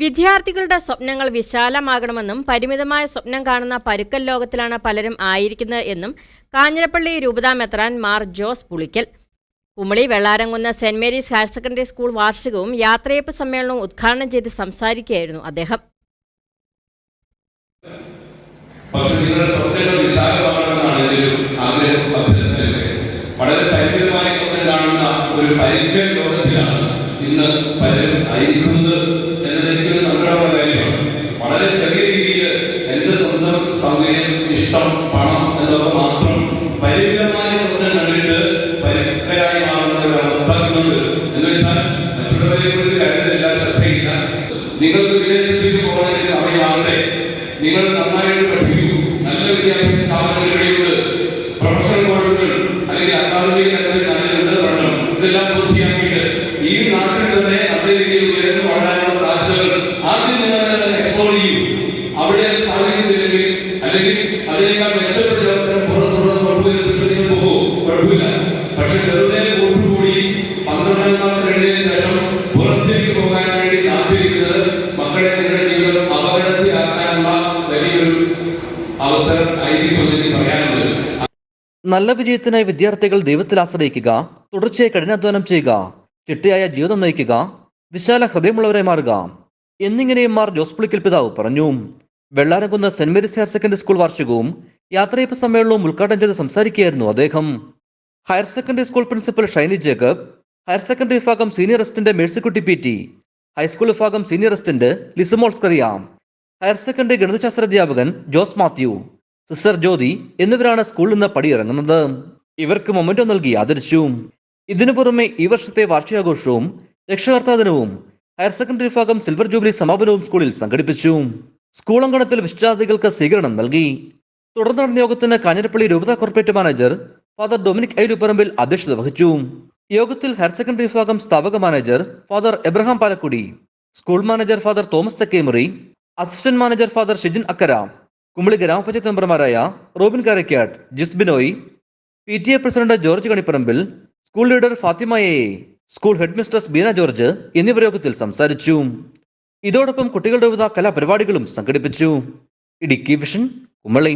വിദ്യാർത്ഥികളുടെ സ്വപ്നങ്ങൾ വിശാലമാകണമെന്നും പരിമിതമായ സ്വപ്നം കാണുന്ന പരുക്കൽ ലോകത്തിലാണ് പലരും ആയിരിക്കുന്നത് എന്നും കാഞ്ഞിരപ്പള്ളി രൂപതാ മെത്രാൻ Mar Jose Pulickal. Kumily Vellaramkunnu saint Mary's higher secondary school വാർഷികവും യാത്രയപ്പ് സമ്മേളനവും ഉദ്ഘാടനം ചെയ്ത് സംസാരിക്കുകയായിരുന്നു അദ്ദേഹം. വളരെ പരിമിതമായ സ്വപ്നം കാണുന്ന ഒരു ഇന്ന് പലരും ആയിരിക്കുന്നത്. ഇഷ്ടം പണം എന്നൊക്കെ മാത്രം പരിമിതമായ സ്വപ്നം കണ്ടിട്ട് പരിക്കരായി മാറുന്ന ഒരു അവസ്ഥ ഇന്നുണ്ട്. എന്ന് വെച്ചാൽ മറ്റുള്ളവരെ കുറിച്ച് കരുതലില്ല ശ്രദ്ധയില്ല. നിങ്ങൾക്ക് വിദേശത്തേക്ക് പോകുന്നതിന് സമയമാകട്ടെ നിങ്ങൾ നന്നായിട്ട് പഠിക്കൂ നല്ല വിദ്യാഭ്യാസ സ്ഥാപനങ്ങൾ പ്രൊഫഷണൽ കോഴ്സുകൾ അല്ലെങ്കിൽ അക്കാദമിക തലത്തിൽ നല്ലതുണ്ട് പഠനം ഇതെല്ലാം പൂർത്തിയാക്കിയിട്ട് ഈ നാട്ടിൽ തന്നെ നല്ല രീതിയിൽ ഉയർന്നു വളരാനുള്ള സാധ്യതകൾ ആദ്യം നിങ്ങൾ തന്നെ എക്സ്പ്ലോർ ചെയ്യൂ. അവിടെ അല്ലെങ്കിൽ അതിനേക്കാൾ മെച്ചപ്പെട്ട അവസരം പുറത്തുള്ള കുഴപ്പമില്ല പോകൂ. പോകുമോ കുഴപ്പമില്ല. പക്ഷെ വെറുതെ കൂട്ടുകൂടി പന്ത്രണ്ടാം ക്ലാസ് കഴിഞ്ഞതിന് ശേഷം പുറത്തേക്ക് പോകാൻ വേണ്ടി കാത്തിരിക്കുന്നത് മക്കളെ നിങ്ങളുടെ ജീവിതം അപകടത്തിലാക്കാനുള്ള വലിയൊരു അവസരം ആയിരിക്കും എന്ന് എനിക്ക് പറയാനുള്ളത്. നല്ല വിജയത്തിനായി വിദ്യാർത്ഥികൾ ദൈവത്തിൽ ആശ്രയിക്കുക തുടർച്ചയായി കഠിനാധ്വാനം ചെയ്യുക ചിട്ടയായ ജീവിതം നയിക്കുക വിശാല ഹൃദയമുള്ളവരെ മാറുക. എന്നിങ്ങനെയും മാർ ജോസ് പുളിക്കൽ പിതാവ് പറഞ്ഞു. Vellaramkunnu saint Mary's higher secondary school വാർഷികവും യാത്രയപ്പ് സമ്മേളനവും ഉദ്ഘാടനം ചെയ്ത് സംസാരിക്കുകയായിരുന്നു അദ്ദേഹം. Higher secondary school principal Shiny Jacob higher secondary വിഭാഗം senior assistant Mercykutty P T high school വിഭാഗം senior assistant Lisamol Skaria higher secondary ഗണിതശാസ്ത്ര അധ്യാപകൻ ജോസ് മാത്യു സിസ്റ്റർ ജ്യോതി എന്നിവരാണ് സ്കൂളിൽ നിന്ന് പടിയിറങ്ങുന്നത്. ഇവർക്ക് മൊമെന്റോ നൽകി ആദരിച്ചു. ഇതിനു പുറമെ ഈ വർഷത്തെ വാർഷികാഘോഷവും രക്ഷകർത്താ ദിനവും ഹയർ സെക്കൻഡറി വിഭാഗം സിൽവർ ജൂബിലി സമാപനവും സ്കൂളിൽ സംഘടിപ്പിച്ചു. സ്കൂൾ അങ്കണത്തിൽ വിശിഷ്ടാതിഥികൾക്ക് സ്വീകരണം നൽകി. തുടർന്ന് നടന്ന യോഗത്തിന് കാഞ്ഞിരപ്പള്ളി രൂപത corporate manager father Dominic Ailuparambil അധ്യക്ഷത വഹിച്ചു. യോഗത്തിൽ ഹയർ സെക്കൻഡറി വിഭാഗം സ്ഥാപക manager father Abraham Palakkudy school manager father Thomas Thekkemuri assistant manager father Shijin Akkara Kumbali ഗ്രാമപഞ്ചായത്ത് മെമ്പർമാരായ Robin Karakyattu Jis Binoy P T A president George Kanipparambil school leader ഫാത്തിമയെ school head mistress Beena George എന്നിവർ യോഗത്തിൽ സംസാരിച്ചു. ഇതോടൊപ്പം കുട്ടികളുടെ വിവിധ കലാപരിപാടികളും സംഘടിപ്പിച്ചു. ഇടുക്കി വിഷൻ കുമളി.